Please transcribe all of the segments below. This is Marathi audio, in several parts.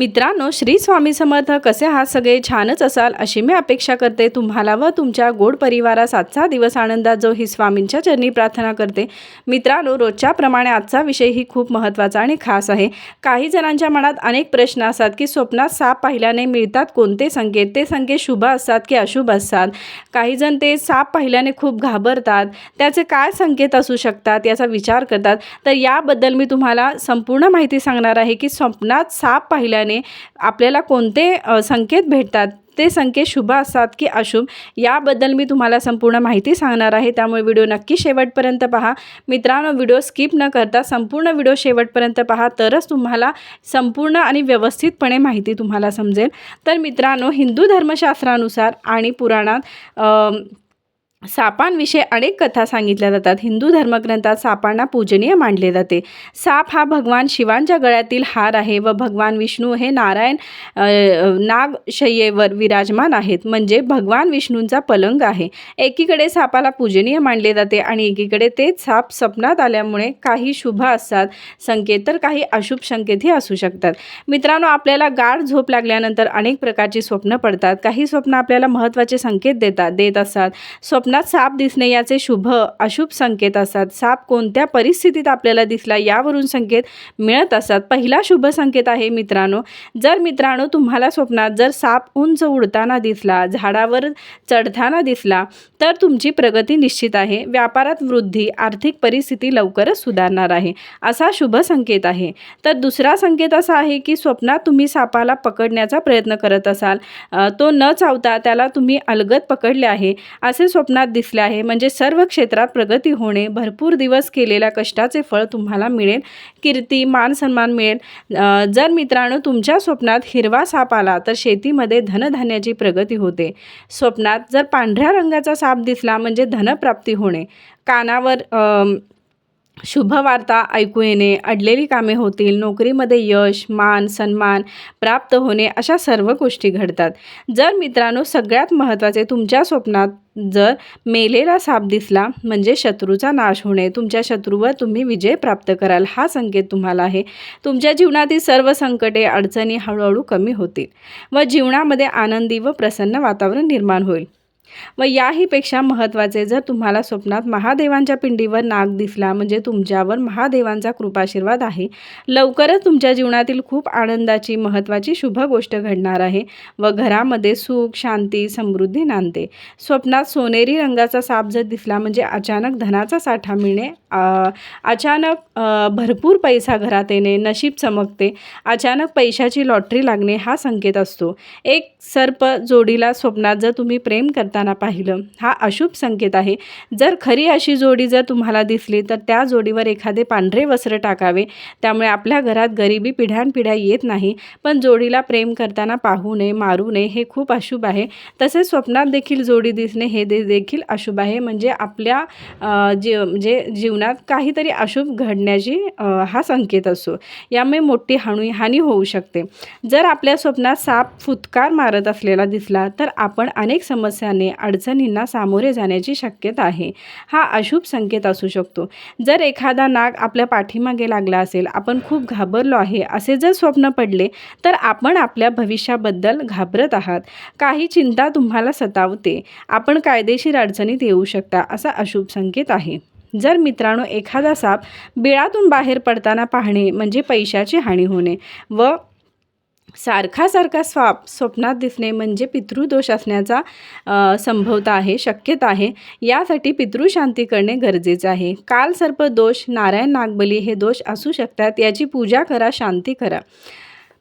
मित्रांनो श्री स्वामी समर्थ कसे आहात सगळे? छानच असाल अशी मी अपेक्षा करते. तुम्हाला व तुमच्या गोड परिवारास आजचा दिवस आनंदात जो ही स्वामींच्या चरणी प्रार्थना करते. मित्रांनो रोजच्याप्रमाणे आजचा विषय ही खूप महत्त्वाचा आणि खास आहे. काही जणांच्या मनात अनेक प्रश्न असतात की स्वप्नात साप पाहिल्याने मिळतात कोणते संकेत? ते संकेत शुभ असतात की अशुभ असतात? काही जण ते साप पाहिल्याने खूप घाबरतात. त्याचे काय संकेत असू शकतात याचा विचार करतात. तर याबद्दल मी तुम्हाला संपूर्ण माहिती सांगणार आहे की स्वप्नात साप पाहिल्याने आपल्याला कोणते संकेत भेटतात? ते संकेत शुभ असतात की अशुभ? याबद्दल मी तुम्हाला संपूर्ण माहिती सांगणार आहे. त्यामुळे व्हिडिओ नक्की शेवटपर्यंत पहा. मित्रांनो व्हिडिओ स्किप न करता संपूर्ण व्हिडिओ शेवटपर्यंत पहा. तरच तुम्हाला संपूर्ण आणि व्यवस्थितपणे माहिती तुम्हाला समजेल. तर मित्रांनो हिंदू धर्मशास्त्रानुसार आणि पुराणात सापांविषयी अनेक कथा सांगितल्या जातात. हिंदू धर्मग्रंथात सापांना पूजनीय मानले जाते. साप हा भगवान शिवांच्या गळ्यातील हार आहे व भगवान विष्णू हे नारायण नागशय्येवर विराजमान आहेत. म्हणजे भगवान विष्णूंचा पलंग आहे. एकीकडे सापाला पूजनीय मानले जाते आणि एकीकडे तेच साप स्वप्नात आल्यामुळे काही शुभ असतात. संकेत तर काही अशुभ संकेतही असू शकतात. मित्रांनो आपल्याला गाढ झोप लागल्यानंतर अनेक प्रकारची स्वप्न पडतात. काही स्वप्न आपल्याला महत्त्वाचे संकेत देतात देत असतात. स्वप्नात साप दिसणे याचे शुभ अशुभ संकेत असतात. साप कोणत्या परिस्थितीत आपल्याला दिसला यावरून संकेत मिळत असतात. पहिला शुभ संकेत आहे मित्रांनो जर मित्रांनो तुम्हाला स्वप्नात जर साप उंच उडताना दिसला झाडावर चढताना दिसला तर तुमची प्रगती निश्चित आहे. व्यापारात वृद्धी आर्थिक परिस्थिती लवकरच सुधारणार आहे असा शुभ संकेत आहे. तर दुसरा संकेत असा आहे की स्वप्नात तुम्ही सापाला पकडण्याचा प्रयत्न करत असाल. तो न चावता त्याला तुम्ही अलगद पकडले आहे. असे स्वप्नात दिसले आहे. म्हणजे सर्व क्षेत्रात प्रगती होणे भरपूर दिवस केलेल्या कष्टाचे फळ तुम्हाला मिळेल कीर्ती मान सन्मान मिळेल. जर मित्रांनो तुमच्या स्वप्नात हिरवा साप आला तर शेतीमध्ये धनधान्याची प्रगती होते. स्वप्नात जर पांढऱ्या रंगाचा साप दिसला म्हणजे धनप्राप्ती होणे. कानावर शुभवार्ता ऐकू येणे अडलेली कामे होतील नोकरीमध्ये यश मान सन्मान प्राप्त होणे अशा सर्व गोष्टी घडतात. जर मित्रांनो सगळ्यात महत्त्वाचे तुमच्या स्वप्नात जर मेलेला साप दिसला म्हणजे शत्रूचा नाश होणे तुमच्या शत्रूवर तुम्ही विजय प्राप्त कराल हा संकेत तुम्हाला आहे. तुमच्या जीवनातील सर्व संकटे अडचणी हळूहळू कमी होतील व जीवनामध्ये आनंदी व प्रसन्न वातावरण निर्माण होईल. व याहीपेक्षा महत्त्वाचे जर तुम्हाला स्वप्नात महादेवांच्या पिंडीवर नाग दिसला म्हणजे तुमच्यावर महादेवांचा कृपाशीर्वाद आहे लवकरच तुमच्या जीवनातील खूप आनंदाची महत्त्वाची शुभ गोष्ट घडणार आहे व घरामध्ये सुख शांती समृद्धी नांदते. स्वप्नात सोनेरी रंगाचा साप जर दिसला म्हणजे अचानक धनाचा साठा मिळणे अचानक भरपूर पैसा घरात येणे नशीब चमकते अचानक पैशाची लॉटरी लागणे हा संकेत असतो. एक सर्प जोडीला स्वप्नात जर तुम्ही प्रेम करता असताना पाहिलं. हा अशुभ संकेत आहे. जर खरी अशी जोडी जर तुम्हाला दिसली तर त्या जोडीवर एखादे पांढरे वस्त्र टाकावे. त्यामुळे आपल्या घरात गरिबी पिढ्यानपिढ्या येत नाही. पण जोडीला प्रेम करताना पाहू नये मारू नये हे खूप अशुभ आहे. तसेच स्वप्नात देखील जोडी दिसणे हे दे देखील अशुभ आहे. म्हणजे आपल्या अ, जी म्हणजे जीवनात काहीतरी अशुभ घडण्याची हा संकेत असतो यामुळे मोठी हानी हानी होऊ शकते. जर आपल्या स्वप्नात साप फुतकार मारत असलेला दिसला तर आपण अनेक समस्यांनी अडचणींना सामोरे जाण्याची शक्यता आहे. हा अशुभ संकेत असू शकतो. जर एखादा नाग आपल्या पाठीमागे लागला असेल आपण खूप घाबरलो आहे असे जर स्वप्न पडले तर आपण आपल्या भविष्याबद्दल घाबरत आहात. काही चिंता तुम्हाला सतावते. आपण कायदेशीर अडचणीत येऊ शकता असा अशुभ संकेत आहे. जर मित्रांनो एखादा साप बिळातून बाहेर पडताना पाहणे म्हणजे पैशाची हानी होणे व सारखा सारखा स्वाप स्वप्नात दिसणे म्हणजे पितृदोष असण्याचा संभवता आहे शक्यता आहे. यासाठी पितृशांती करणे गरजेचे आहे. काल सर्प दोष नारायण नागबली हे दोष असू शकतात. याची पूजा करा शांती करा.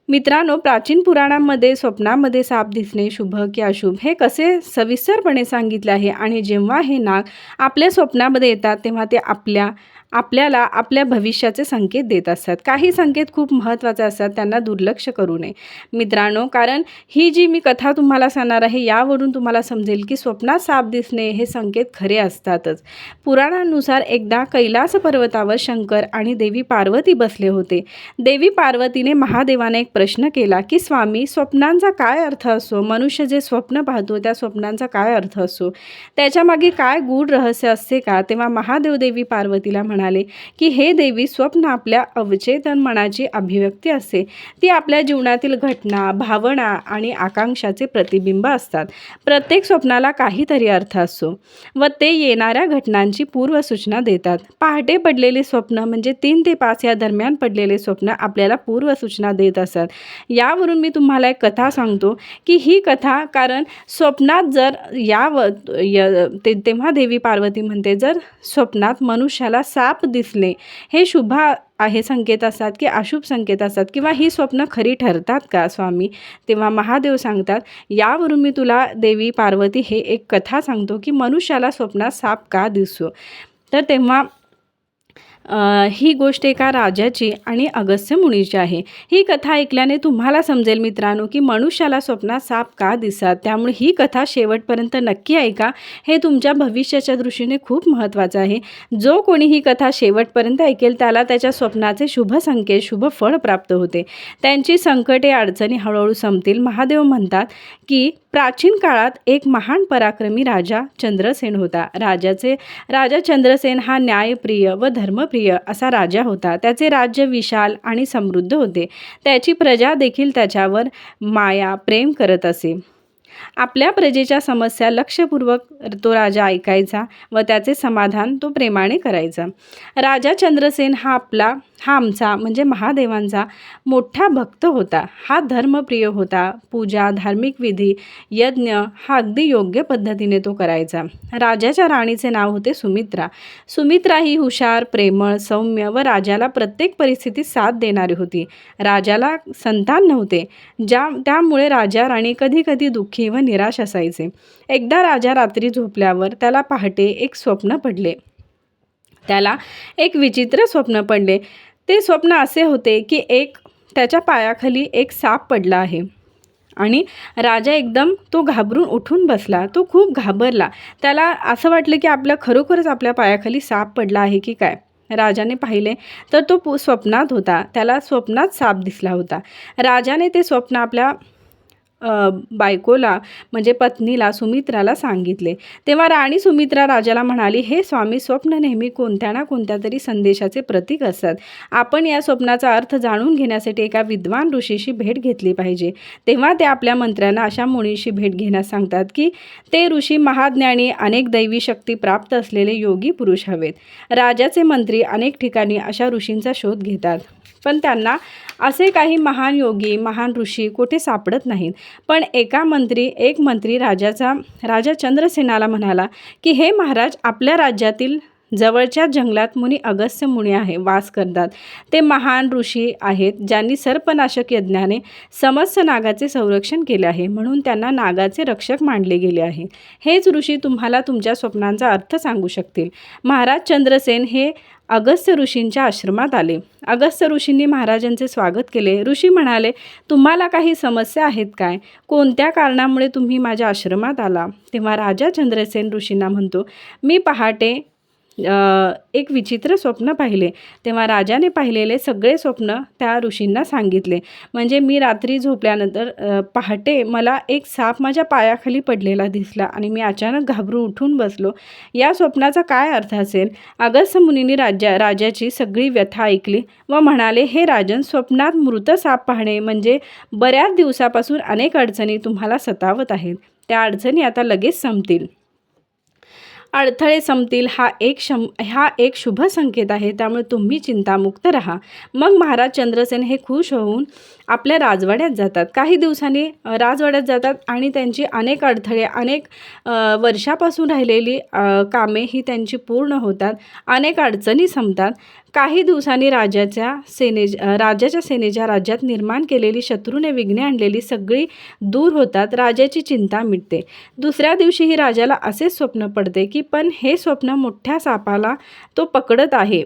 मित्रांनो प्राचीन पुराणांमध्ये स्वप्नामध्ये साप दिसणे शुभ की अशुभ हे कसे सविस्तरपणे सांगितले आहे आणि जेव्हा हे नाग आपल्या स्वप्नामध्ये येतात तेव्हा ते आपल्या आपल्याला आपल्या भविष्याचे संकेत देत असतात. काही संकेत खूप महत्त्वाचे असतात त्यांना दुर्लक्ष करू नये. मित्रांनो कारण ही जी मी कथा तुम्हाला सांगणार आहे यावरून तुम्हाला समजेल की स्वप्नात साप दिसणे हे संकेत खरे असतातच. पुराणानुसार एकदा कैलास पर्वतावर शंकर आणि देवी पार्वती बसले होते. देवी पार्वतीने महादेवाने एक प्रश्न केला की स्वामी स्वप्नांचा काय अर्थ असतो मनुष्य जे स्वप्न पाहतो त्या स्वप्नांचा काय अर्थ असतो त्याच्यामागे काय गूढ रहस्य असते का? तेव्हा महादेव देवी पार्वतीला म्हण म्हणाले की हे देवी स्वप्न आपल्या अवचेतन मनाची अभिव्यक्ती असते ती आपल्या जीवनातील घटना भावना आणि आकांक्षाचे प्रतिबिंब असतात. प्रत्येक स्वप्नाला काहीतरी अर्थ असतो व ते येणाऱ्या घटनांची पूर्वसूचना देतात. पहाटे पडलेले स्वप्न म्हणजे तीन ते पाच या दरम्यान पडलेले स्वप्न आपल्याला पूर्वसूचना देत असतात. यावरून मी तुम्हाला एक कथा सांगतो की ही कथा कारण स्वप्नात जर या व ते तेव्हा देवी पार्वती म्हणते जर स्वप्नात मनुष्याला साप दिसले हे शुभ आहे संकेत असतात की अशुभ संकेत असतात किंवा ही स्वप्न खरी ठरतात का स्वामी? तेव्हा महादेव सांगतात यावरून मी तुला देवी पार्वती हे एक कथा सांगतो की मनुष्याला स्वप्नात साप का दिसतो तर तेव्हा ही गोष्ट एका राजाची आणि अगस्त्य मुनीची आहे. ही कथा ऐकल्याने तुम्हाला समजेल मित्रांनो की मनुष्याला स्वप्नात साप का दिसतात त्यामुळे ही कथा शेवटपर्यंत नक्की ऐका. हे तुमच्या भविष्याच्या दृष्टीने खूप महत्त्वाचं आहे. जो कोणी ही कथा शेवटपर्यंत ऐकेल त्याला त्याच्या स्वप्नाचे शुभ संकेत शुभ फळ प्राप्त होते. त्यांची संकटे अडचणी हळूहळू संपतील. महादेव म्हणतात की प्राचीन काळात एक महान पराक्रमी राजा चंद्रसेन होता. राजाचे राजा चंद्रसेन हा न्यायप्रिय व धर्मप्रिय असा राजा होता. त्याचे राज्य विशाल आणि समृद्ध होते. त्याची प्रजा देखील त्याच्यावर माया प्रेम करत असे. आपल्या प्रजेच्या समस्या लक्षपूर्वक तो राजा ऐकायचा व त्याचे समाधान तो प्रेमाने करायचा. राजा चंद्रसेन हा आपला हा आमचा म्हणजे महादेवांचा मोठा भक्त होता. हा धर्मप्रिय होता. पूजा धार्मिक विधी यज्ञ हा अगदी योग्य पद्धतीने तो करायचा. राजाच्या राणीचे नाव होते सुमित्रा. सुमित्रा ही हुशार प्रेमळ सौम्य व राजाला प्रत्येक परिस्थितीत साथ देणारी होती. राजाला संतान नव्हते. ज्या त्यामुळे राजा राणी कधी कधी दुःखी व निराश असायचे. एकदा राजा रात्री झोपल्यावर त्याला पहाटे एक स्वप्न पडले. त्याला एक विचित्र स्वप्न पडले. ते स्वप्न असे होते की एक त्याच्या पायाखाली एक साप पडला आहे. आणि राजा एकदम तो घाबरून उठून बसला. तो खूप घाबरला. त्याला असं वाटलं की आपल्या खरोखरच आपल्या पायाखाली साप पडला आहे की काय? राजाने पाहिले तर तो पु स्वप्नात होता. त्याला स्वप्नात साप दिसला होता. राजाने ते स्वप्न आपल्या बायकोला म्हणजे पत्नीला सुमित्राला सांगितले. तेव्हा राणी सुमित्रा राजाला म्हणाली हे स्वामी स्वप्न नेहमी कोणत्या ना कोणत्या तरी संदेशाचे प्रतीक असतात. आपण या स्वप्नाचा अर्थ जाणून घेण्यासाठी एका विद्वान ऋषीशी भेट घेतली पाहिजे तेव्हा ते आपल्या मंत्र्यांना अशा मुनीशी भेट घेण्यास सांगतात की ते ऋषी महाज्ञानी अनेक दैवी शक्ती प्राप्त असलेले योगी पुरुष हवेत. राजाचे मंत्री अनेक ठिकाणी अशा ऋषींचा शोध घेतात. पण त्यांना असे काही महान योगी महान ऋषी कुठे सापडत नाहीत. पण एका मंत्री एक मंत्री राजाचा राजा चंद्रसेनाला म्हणाला की हे महाराज आपल्या राज्यातील जवळच्या जंगलात मुनी अगस्त्य मुनी आहे वास करतात. ते महान ऋषी आहेत ज्यांनी सर्पनाशक यज्ञाने समस्त नागाचे संरक्षण केले आहे म्हणून त्यांना नागाचे रक्षक मानले गेले आहे. हेच ऋषी तुम्हाला तुमच्या स्वप्नांचा अर्थ सांगू शकतील. महाराज चंद्रसेन हे अगस्त्य ऋषींच्या आश्रमात आले. अगस्त्य ऋषींनी महाराजांचे स्वागत केले. ऋषी म्हणाले तुम्हाला काही समस्या आहेत काय? कोणत्या कारणामुळे तुम्ही माझ्या आश्रमात आला? तेव्हा राजा चंद्रसेन ऋषींना म्हणतो मी पहाटे एक विचित्र स्वप्न पाहिले. तेव्हा राजाने पाहिलेले सगळे स्वप्न त्या ऋषींना सांगितले. म्हणजे मी रात्री झोपल्यानंतर पहाटे मला एक साप माझ्या पायाखाली पडलेला दिसला आणि मी अचानक घाबरू उठून बसलो. या स्वप्नाचा काय अर्थ असेल? अगस्त मुनींनी राज्या राजाची सगळी व्यथा ऐकली व म्हणाले हे राजन स्वप्नात मृत साप पाहणे म्हणजे बऱ्याच दिवसापासून अनेक अडचणी तुम्हाला सतावत आहेत. त्या अडचणी आता लगेच संपतील. अडथळे संपतील हा एक शम हा एक शुभ संकेत आहे. त्यामुळे तुम्ही चिंतामुक्त राहा. मग महाराज चंद्रसेन हे खुश होऊन आपल्या राजवाड्यात जातात. काही दिवसांनी राजवाड्यात जातात आणि त्यांची अनेक अडथळे अनेक वर्षापासून राहिलेली कामे ही त्यांची पूर्ण होतात. अनेक अडचणी संपतात. काही दिवसांनी राजाच्या सेने राजाच्या सेनेच्या राज्यात निर्माण केलेली शत्रूने विघ्ने आणलेली सगळी दूर होतात. राजाची चिंता मिटते. दुसऱ्या दिवशीही राजाला असेच स्वप्न पडते की पण हे स्वप्न मोठ्या सापाला तो पकडत आहे.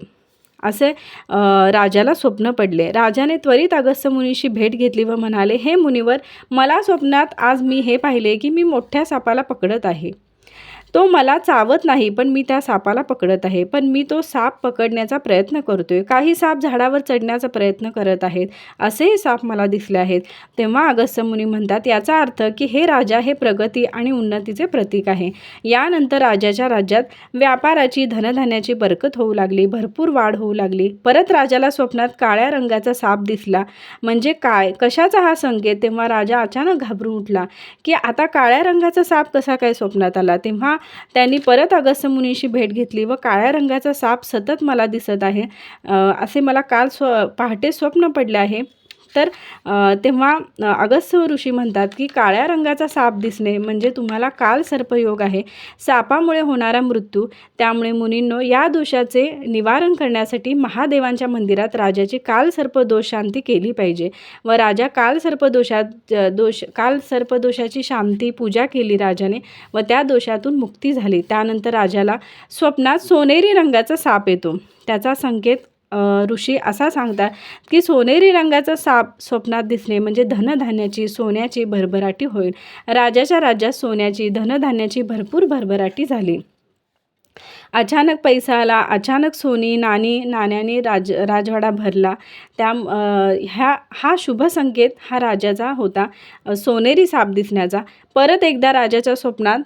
असे राजाला स्वप्न पडले. राजाने त्वरित अगस्त्य मुनीशी भेट घेतली व म्हणाले हे मुनिवर मला स्वप्नात आज मी हे पाहिले की मी मोठ्या सापाला पकडत आहे. तो मला चावत नाही पण मी त्या सापाला पकडत आहे. पण मी तो साप पकडण्याचा प्रयत्न करतोय. काही साप झाडावर चढण्याचा प्रयत्न करत आहेत. असेही साप मला दिसले आहेत. तेव्हा अगस्त मुनी म्हणतात याचा अर्थ की हे राजा हे प्रगती आणि उन्नतीचे प्रतीक आहे. यानंतर राजाच्या राज्यात व्यापाराची धनधान्याची बरकत होऊ लागली भरपूर वाढ होऊ लागली. परत राजाला स्वप्नात काळ्या रंगाचा साप दिसला. म्हणजे काय? कशाचा हा संकेत? तेव्हा राजा अचानक घाबरून उठला की आता काळ्या रंगाचा साप कसा काय स्वप्नात आला? तेव्हा त्यांनी परत अगस्त्य मुनीशी भेट घेतली व काळ्या रंगाचा साप सतत मला दिसत आहे. असे मला काल स्व पहाटे स्वप्न पडले आहे. तर तेव्हा अगस्त्य ऋषी म्हणतात की काळ्या रंगाचा साप दिसणे म्हणजे तुम्हाला काल सर्पयोग आहे. सापामुळे होणारा मृत्यू त्यामुळे मुनींनो या दोषाचे निवारण करण्यासाठी महादेवांच्या मंदिरात राजाची काल सर्पदोष शांती केली पाहिजे व राजा काल सर्पदोषात अ, दोष काल सर्पदोषाची शांती पूजा केली राजाने व त्या दोषातून मुक्ती झाली. त्यानंतर राजाला स्वप्नात सोनेरी रंगाचा साप येतो. त्याचा संकेत ऋषी असा सांगतात की सोनेरी रंगाचा साप स्वप्नात दिसणे म्हणजे धनधान्याची सोन्याची भरभराटी होईल. राजाच्या राज्यात सोन्याची धनधान्याची भरपूर भरभराटी झाली. अचानक पैसा आला अचानक सोनी नाणी नाण्याने राज राजवाडा भरला. त्या ह्या हा शुभ संकेत हा राजाचा होता सोनेरी साप दिसण्याचा. परत एकदा राजाच्या स्वप्नात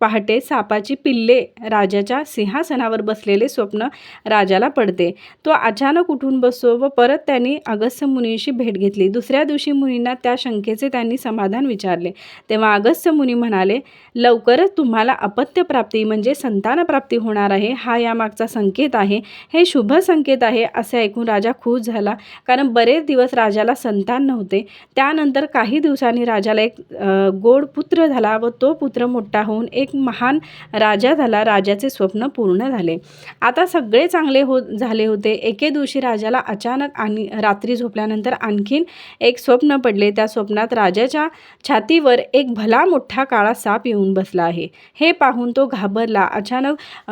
पहाटे सापाची पिल्ले राजाच्या सिंहासनावर बसलेले स्वप्न राजाला पडते. तो अचानक उठून बसतो व परत त्यांनी अगस्त्य मुनीशी भेट घेतली. दुसऱ्या दिवशी मुनींना त्या शंकेचे त्यांनी समाधान विचारले. तेव्हा अगस्त्य मुनी म्हणाले लवकरच तुम्हाला अपत्यप्राप्ती म्हणजे संतानप्राप्ती होणार आहे. हा यामागचा संकेत आहे. हे शुभ संकेत आहे असे ऐकून राजा खुश झाला. कारण बरेच दिवस राजाला संतान नव्हते. त्यानंतर काही दिवसांनी राजाला एक गोड पुत्र झाला व तो पुत्र मोठा होऊन एक एक महान राजा झाला. राजाचे स्वप्न पूर्ण झाले. आता सगळे चांगले हो झाले होते. एके दिवशी राजाला अचानक आणि रात्री झोपल्यानंतर आणखीन एक स्वप्न पडले. त्या स्वप्नात राजाच्या छातीवर एक भला मोठा काळा साप येऊन बसला आहे. हे पाहून तो घाबरला. अचानक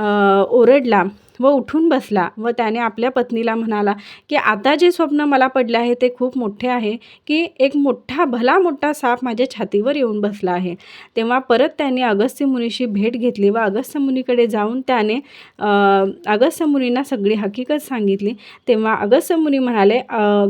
ओरडला. व उठून बसला व त्याने आपल्या पत्नीला म्हणाला की आता जे स्वप्न मला पडले आहे ते खूप मोठे आहे की एक मोठा भला मोठा साप माझ्या छातीवर येऊन बसला आहे. तेव्हा परत त्यांनी अगस्त्य मुनीशी भेट घेतली व अगस्त्य मुनीकडे जाऊन त्याने अगस्त्य मुनींना सगळी हकीकत सांगितली. तेव्हा अगस्त्य मुनी म्हणाले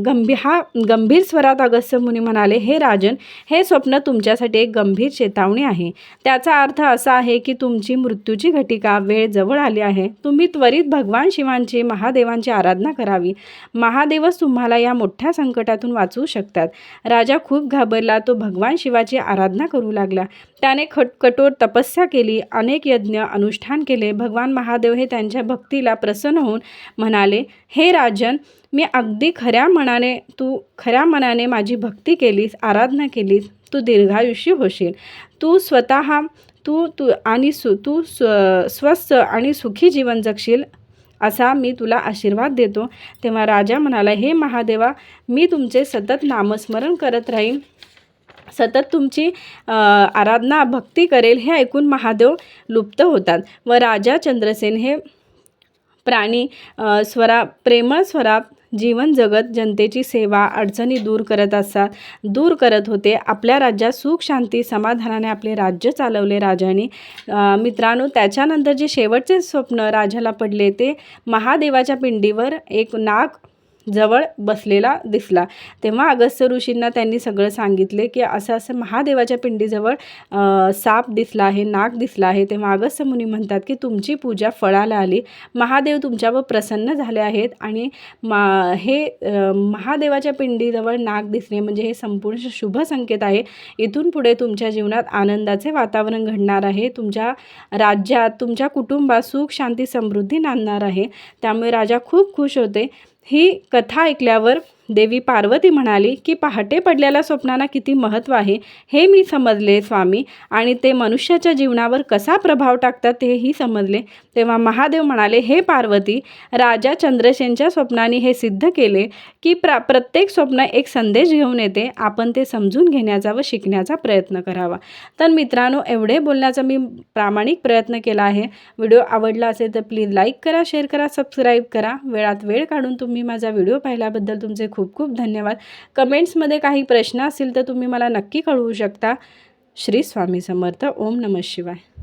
गंभीर हा गंभीर स्वरात अगस्त्य मुनी म्हणाले हे राजन हे स्वप्न तुमच्यासाठी एक गंभीर चेतावणी आहे. त्याचा अर्थ असा आहे की तुमची मृत्यूची घटिका वेळ जवळ आली आहे. तुम्ही त्वरित भगवान शिवांची महादेवांची आराधना करावी. महादेवच तुम्हाला या मोठ्या संकटातून वाचवू शकतात. राजा खूप घाबरला तो भगवान शिवाची आराधना करू लागला. त्याने खट कठोर तपस्या केली अनेक यज्ञ अनुष्ठान केले. भगवान महादेव हे त्यांच्या भक्तीला प्रसन्न होऊन म्हणाले हे राजन मी अगदी खऱ्या मनाने तू खऱ्या मनाने माझी भक्ती केलीस आराधना केलीस तू दीर्घायुषी होशील. तू स्वतः तू तू आणि सु तू स्व स्वस्थ आणि सुखी जीवन जगशील असा मी तुला आशीर्वाद देतो. तेव्हा राजा म्हणाला हे महादेवा मी तुमचे सतत नामस्मरण करत राहीन. सतत तुमची आराधना भक्ती करेल हे ऐकून महादेव लुप्त होतात. व राजा चंद्रसेन हे प्राणी स्वरा प्रेमळ स्वरात जीवन जगत जनतेची सेवा अडचणी दूर करत असतात. दूर करत होते. आपल्या राज्यात सुख शांती समाधानाने आपले राज्य चालवले राजाने. मित्रांनो त्याच्यानंतर जे शेवटचे स्वप्न राजाला पडले ते महादेवाच्या पिंडीवर एक नाग जवळ बसलेला दिसला. तेव्हा अगस्त्य ऋषींना त्यांनी सगळं सांगितले की असं असं महादेवाच्या पिंडीजवळ साप दिसला आहे नाग दिसला आहे. तेव्हा अगस्त्य मुनी म्हणतात की तुमची पूजा फळाला आली. महादेव तुमच्यावर प्रसन्न झाले आहेत आणि मा हे महादेवाच्या पिंडीजवळ नाग दिसणे म्हणजे हे संपूर्ण शुभ संकेत आहे. इथून पुढे तुमच्या जीवनात आनंदाचे वातावरण घडणार आहे. तुमच्या राज्यात तुमच्या कुटुंबात सुख शांती समृद्धी नांदणार आहे. त्यामुळे राजा खूप खुश होते. ही कथा ऐकल्यावर देवी पार्वती म्हणाली की पहाटे पडलेल्या स्वप्नांना किती महत्त्व आहे हे मी समजले स्वामी. आणि ते मनुष्याच्या जीवनावर कसा प्रभाव टाकतात तेही समजले. तेव्हा महादेव म्हणाले हे पार्वती राजा चंद्रसेनच्या स्वप्नाने हे सिद्ध केले की प्रा प्रत्येक स्वप्न एक संदेश घेऊन येते. आपण ते समजून घेण्याचा व शिकण्याचा प्रयत्न करावा. तर मित्रांनो एवढे बोलण्याचा मी प्रामाणिक प्रयत्न केला आहे. व्हिडिओ आवडला असेल तर प्लीज लाईक करा शेअर करा सबस्क्राईब करा. वेळात वेळ काढून तुम्ही माझा व्हिडिओ पाहिल्याबद्दल तुमचे खूप खूप धन्यवाद. कमेंट्समध्ये काही प्रश्न असतील तर तुम्ही मला नक्की कळवू शकता. श्री स्वामी समर्थ. ओम नमः शिवाय.